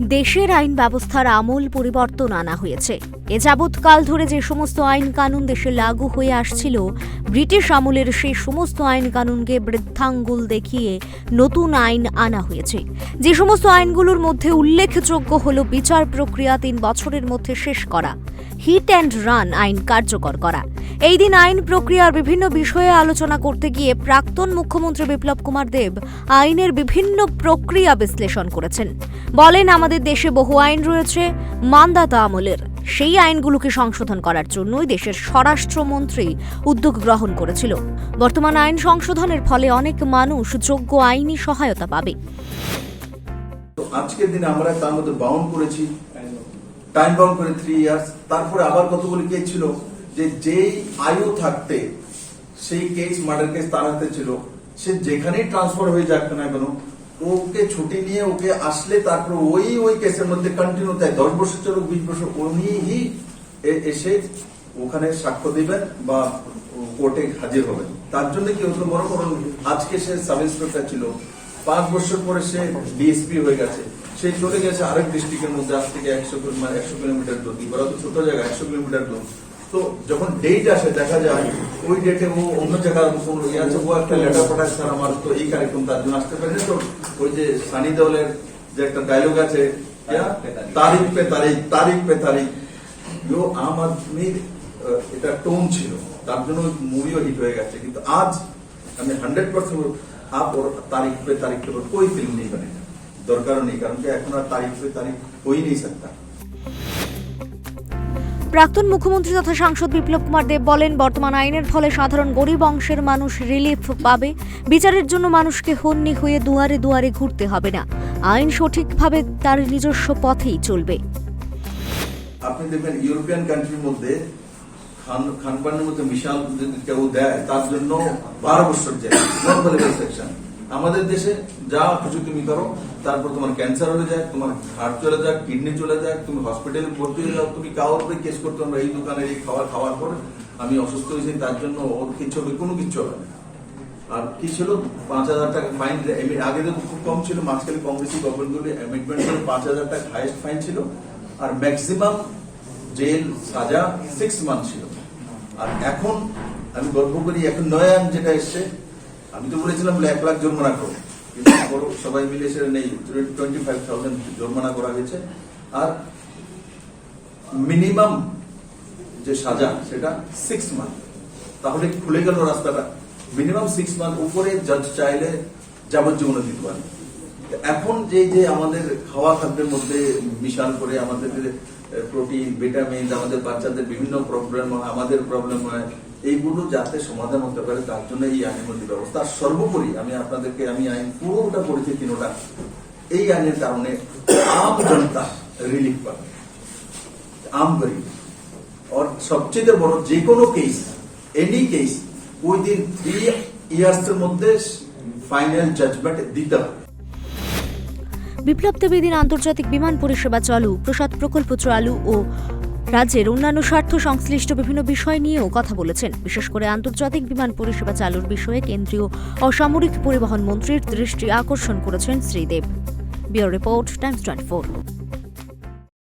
দেশের আইন ব্যবস্থার আমূল পরিবর্তন আনা হয়েছে। এ যাবৎকাল ধরে যে সমস্ত আইন কানুন দেশে লাগু হয়ে আসছিল ব্রিটিশ আমলের সেই সমস্ত আইন কানুনকে বৃদ্ধাঙ্গুল দেখিয়ে নতুন আইন আনা হয়েছে। যে সমস্ত আইনগুলোর মধ্যে উল্লেখযোগ্য হল বিচার প্রক্রিয়া তিন বছরের মধ্যে শেষ করা, হিট অ্যান্ড রান আইন কার্যকর করা। এই দিন আইন প্রক্রিয়ার বিভিন্ন বিষয়ে আলোচনা করতে গিয়ে প্রাক্তন মুখ্যমন্ত্রী বিপ্লব কুমার দেব আইনের বিভিন্ন প্রক্রিয়া বিশ্লেষণ করেছেন। বলেন, আমাদের দেশে বহু আইন রয়েছে, মান্দাতা আমলের। সেই আইনগুলোকে সংশোধন করার জন্যই দেশের স্বরাষ্ট্রমন্ত্রী উদ্যোগ গ্রহণ করেছিল। বর্তমান আইন সংশোধনের ফলে অনেক মানুষ যোগ্য আইনি সহায়তা পাবে। আজকের দিনে আমরা তার মধ্যে বাউন্ড করেছি। টাইম বাউন্ড করে থ্রি ইয়ার্স তারপরে আবার কতগুলি কেস ছিল যে যেই আয়ু থাকতে সেই কেস মার্ডার কেস তার হাতে ছিল। সে যেখানেই ট্রান্সফার হয়ে যাক না কেন ওকে ছুটি নিয়ে ওকে আসলে তারপর ওই ওই কেসের মধ্যে কন্টিনিউ তাই দশ বছর চলুক, বিশ বছর উনিই এসে ওখানে সাক্ষ্য দিবেন বা কোর্টে হাজির হবেন। তার জন্য কি হতো মনে করুন আজকে সে সাব ইন্সপেক্টর ছিল। পাঁচ বছর পরে সে ডিএসপি হয়ে গেছে। সে চলে গেছে আরেক ডিস্ট্রিক্টের মধ্যে, আজ থেকে একশো মানে একশো কিলোমিটার দূর। বলা তো ছোট জায়গা, একশো কিলোমিটার দূর। তো যখন ডেট আসে দেখা যায় ওই ডেটে ও অন্য জায়গায় কোন ইয়ে আছে ও একটা লেটার পাঠায় স্যার আমার তো এই কার্যক্রম তার জন্য আসতে পারেনি তো ওই যে সানি দেওয়ালের যে একটা ডায়লগ আছে क्या? তারিখ পে তারিখ তারিখ পে তারিখ जो আম আদমির আহ, এটা টোন ছিল তার জন্য মুভিও হিট হয়ে গেছে কিন্তু আজ আমি হান্ড্রেড পার্সেন্ট आप और तारीख पे तारीख के ऊपर कोई फिल्म नहीं बनेगा दरकार नहीं कारण कि এখন আর तारीख पे तारीख हो ही नहीं सकता প্রাক্তন মুখ্যমন্ত্রী তথা সাংসদ বিপ্লব কুমার দেব বলেন, বর্তমান আইনের ফলে সাধারণ গরিব অংশের মানুষ রিলিফ পাবে। বিচারের জন্য মানুষকে হন্যি হয়ে দুয়ারে দুয়ারে ঘুরতে হবে না। আইন সঠিকভাবে তার নিজস্ব পথেই চলবে। আপনি দেখবেন ইউরোপিয়ান কান্ট্রির মধ্যে খানপানের মধ্যে বিশাল যদি কেউ দেয়, তার জন্য বারো বছর আমাদের দেশে যা কিছু তুমি করো, তারপর তোমার ক্যান্সার হয়ে যায় তোমার হার্ট চলে যাক কিডনি চলে যাক, তুমি হসপিটালে ভর্তি হয়ে যাও, তুমি কারোর উপরে কেস করতে আমরা এই দোকানের এই খাবার খাওয়ার পর আমি অসুস্থ হয়েছি, তার জন্য ওর কিছু হবে, কোনো কিছু হবে না। আর কি ছিল? পাঁচ হাজার টাকা ফাইন আগে তো খুব কম ছিল, মাঝখানে কম কংগ্রেসি গভর্নমেন্টগুলি অ্যামেন্ডমেন্ট করে পাঁচ হাজার টাকা হাইয়েস্ট ফাইন ছিল। আর ম্যাক্সিমাম জেল সাজা সিক্স মান্থ ছিল। আর এখন আমি গর্ব করি, এখন নয় যেটা এসছে আমি তো বলেছিলাম এক লাখ জরিমানা করো। কিন্তু সবাই মিলে সেটা নেই। টোয়েন্টি ফাইভ থাউজেন্ড জরিমানা করা হয়েছে। আর মিনিমাম যে সাজা, সেটা সিক্স মান্থ তাহলে খুলে গেল রাস্তাটা। মিনিমাম সিক্স মান্থ উপরে জাজ চাইলে যাবজ্জীবন দিতে পারে। এখন যে যে আমাদের খাওয়া খাদ্যের মধ্যে মিশাল করে আমাদের প্রোটিন ভিটামিন আমাদের বাচ্চাদের বিভিন্ন প্রবলেম হয়, আমাদের প্রবলেম হয় এইগুলো যাতে সমাধান হতে পারে, তার জন্য এই মধ্যে ব্যবস্থা। সর্বোপরি আমি আপনাদেরকে, আমি আইন পুরোটা পড়েছি তিনোটা। এই আইনের কারণে আম জনতা রিলিফ পাবে। আম গরিব। और সবচেয়ে বড় যে কোনো case any case within three years এর মধ্যে ফাইনাল জাজমেন্ট দিতে হবে। বিপ্লব দেব এদিন আন্তর্জাতিক বিমান পরিষেবা চালু। প্রসাদ প্রকল্প চালু ও রাজ্যের অন্যান্য স্বার্থ সংশ্লিষ্ট বিভিন্ন বিষয় নিয়েও কথা বলেছেন। বিশেষ করে আন্তর্জাতিক বিমান পরিষেবা চালুর বিষয়ে কেন্দ্রীয় অসামরিক পরিবহন মন্ত্রীর দৃষ্টি আকর্ষণ করেছেন শ্রীদেব। বিও রিপোর্ট, টাইমস টোয়েন্টি